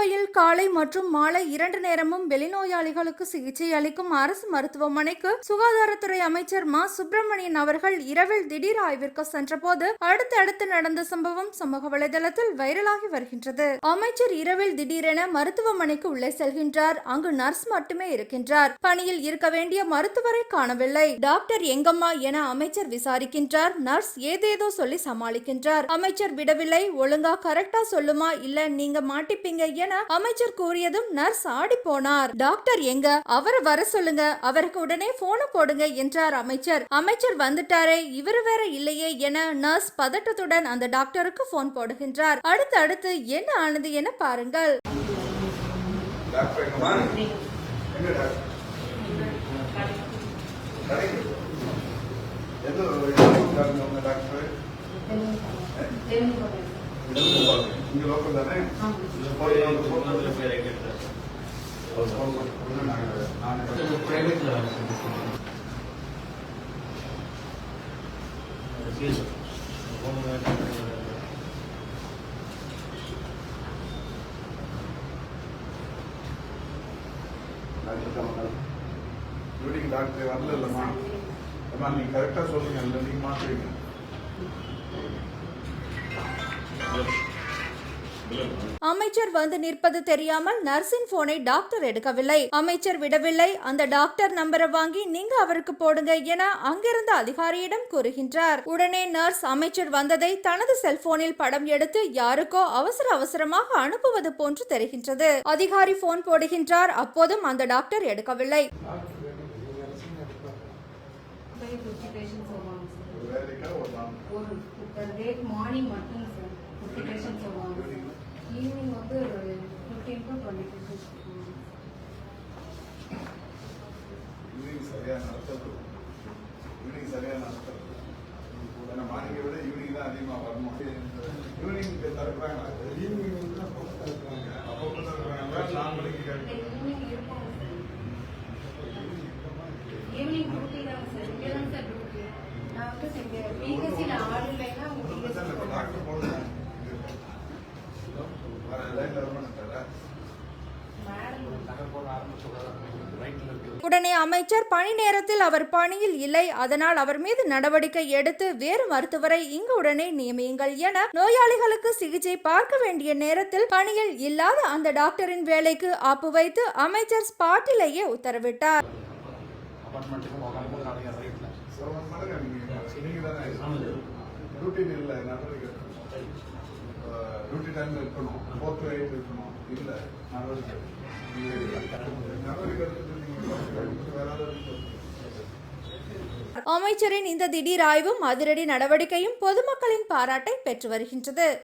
கோவையில் காலை மற்றும் மாலை இரண்டு நேரமும் வெளிநோயாளிகளுக்கு சிகிச்சை அளிக்கும் அரசு மருத்துவமனைக்கு சுகாதாரத்துறை அமைச்சர் மா. சுப்பிரமணியன் அவர்கள் இரவில் திடீர் ஆய்விற்கு சென்றபோது அடுத்தடுத்து நடந்த சம்பவம் சமூக வலைதளத்தில் வைரலாகி வருகின்றது. அமைச்சர் இரவில் திடீரென மருத்துவமனைக்கு உள்ளே செல்கின்றார். அங்கு நர்ஸ் மட்டுமே இருக்கின்றார். பணியில் இருக்க வேண்டிய மருத்துவரை காணவில்லை. டாக்டர் எங்கம்மா என அமைச்சர் விசாரிக்கின்றார். நர்ஸ் ஏதேதோ சொல்லி சமாளிக்கின்றார். அமைச்சர் விடவில்லை. ஒழுங்கா கரெக்டா சொல்லுமா? இல்ல நீங்க மாட்டிப்பீங்க என அமைச்சர் கூறியதும் நர்ஸ் ஆடி போனார். டாக்டர் எங்க? அவரை வர சொல்லுங்க. அவருக்கு உடனே போன போடுங்க என்றார் அமைச்சர். அமைச்சர் வந்துட்டாரே இவரு வேற இல்லையே என நர்ஸ் பதட்டத்துடன் அந்த டாக்டருக்கு போன் போடுகின்றார். அடுத்து அடுத்து என்ன ஆனது என பாருங்கள். டாக்டர் டாக்டர் டாக்டர் வரல இல்லைம்மா அம்மா நீங்க கரெக்டாக சொல்லுங்க இல்லை நீங்க மாத்துறீங்க அமைச்சர் வந்து நிற்பது தெரியாமல் நர்ஸின் போனை டாக்டர் எடுக்கவில்லை அமைச்சர் விடவில்லை அந்த டாக்டர் நம்பரை வாங்கி நீங்க அவருக்கு போடுங்க என அங்கிருந்த அதிகாரியிடம் கூறுகின்றார் உடனே நர்ஸ் அமைச்சர் வந்ததை தனது செல்போனில் படம் எடுத்து யாருக்கோ அவசர அவசரமாக அனுப்புவது போன்று தெரிகின்றது அதிகாரி போன் போடுகின்றார் அப்போதும் அந்த டாக்டர் எடுக்கவில்லை சார் ஒரு டேட் மார்னிங் மட்டும் சார் ஈவினிங் வந்து ஃபிஃப்டீன் டு டுவெண்ட்டி வருவாங்க ஈவினிங் சரியா நடத்துறது ஈவினிங் சரியா நடத்துறது ஏன்னா மார்னிங்கை விட ஈவினிங் தான் அதிகமாக வரணும். ஈவினிங் திறக்கிறாங்க ஈவினிங் வந்து அப்பப்போ திறக்கிறாங்க. அப்பப்போ திறக்கிறாங்க நாலு மணிக்கு கிடைக்கும் ஈவினிங் டியூட்டி தாங்க சார் இங்கே தான் சார் டியூட்டி நான் வந்து இங்கே பிஹெச்சியில் ஆள் இல்லைன்னா உங்களுக்கு டாக்டர் போடுங்க வர லைன்ல வர மாட்டாரா மேடம் உடனே அமைச்சர் பணி நேரத்தில் அவர் பணியில் இல்லை. அதனால் அவர் மீது நடவடிக்கை எடுத்து வேறு மருத்துவரை இங்கு உடனே நியமியுங்கள் என நோயாளிகளுக்கு சிகிச்சை பார்க்க வேண்டிய நேரத்தில் பணியில் இல்லாத அந்த டாக்டரின் வேலைக்கு ஆப்பு வைத்து அமைச்சர் ஸ்பாட்டிலேயே உத்தரவிட்டார். இல்லை நடவடிக்கை டியூட்டி டைம்ல இருக்கணும் ஃபோர்த் இருக்கணும் இல்லை அமைச்சரின் இந்த திடீர் ஆய்வும் அதிரடி நடவடிக்கையும் பொதுமக்களின் பாராட்டை பெற்று வருகின்றது.